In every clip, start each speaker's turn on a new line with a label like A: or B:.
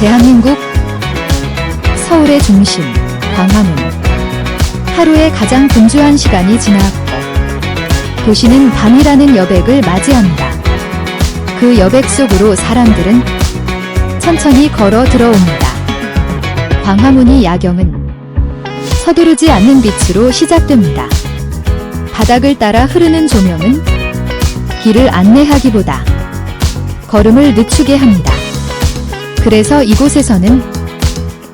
A: 대한민국 서울의 중심 광화문 하루의 가장 분주한 시간이 지나갔고 도시는 밤이라는 여백을 맞이합니다. 그 여백 속으로 사람들은 천천히 걸어 들어옵니다. 광화문이 야경은 서두르지 않는 빛으로 시작됩니다. 바닥을 따라 흐르는 조명은 길을 안내하기보다 걸음을 늦추게 합니다. 그래서 이곳에서는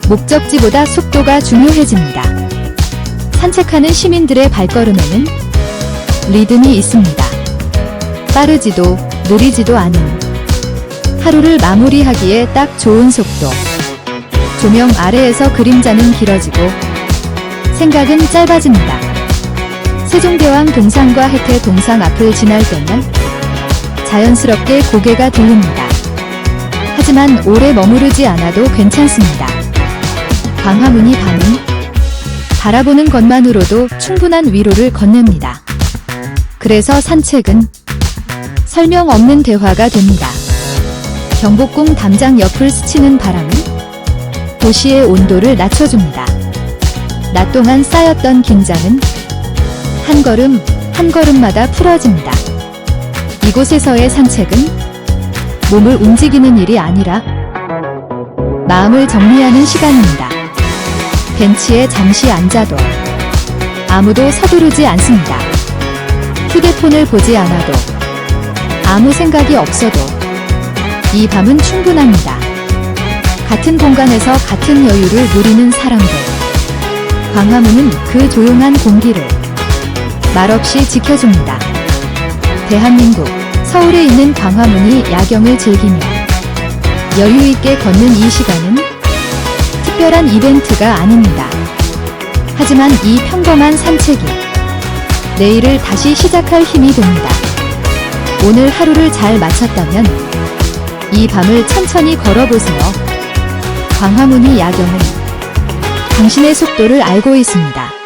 A: 목적지보다 속도가 중요해집니다. 산책하는 시민들의 발걸음에는 리듬이 있습니다. 빠르지도 느리지도 않은 하루를 마무리하기에 딱 좋은 속도. 조명 아래에서 그림자는 길어지고 생각은 짧아집니다. 세종대왕 동상과 혜태 동상 앞을 지날 때면 자연스럽게 고개가 돌립니다. 하지만 오래 머무르지 않아도 괜찮습니다. 광화문이 밤은 바라보는 것만으로도 충분한 위로를 건넵니다. 그래서 산책은 설명 없는 대화가 됩니다. 경복궁 담장 옆을 스치는 바람은 도시의 온도를 낮춰줍니다. 낮 동안 쌓였던 긴장은 한 걸음 한 걸음마다 풀어집니다. 이곳에서의 산책은 몸을 움직이는 일이 아니라 마음을 정리하는 시간입니다. 벤치에 잠시 앉아도 아무도 서두르지 않습니다. 휴대폰을 보지 않아도 아무 생각이 없어도 이 밤은 충분합니다. 같은 공간에서 같은 여유를 누리는 사람들. 광화문은 그 조용한 공기를 말없이 지켜줍니다. 대한민국 서울에 있는 광화문이 야경을 즐기며 여유 있게 걷는 이 시간은 특별한 이벤트가 아닙니다. 하지만 이 평범한 산책이 내일을 다시 시작할 힘이 됩니다. 오늘 하루를 잘 마쳤다면 이 밤을 천천히 걸어보세요. 광화문이 야경은 당신의 속도를 알고 있습니다.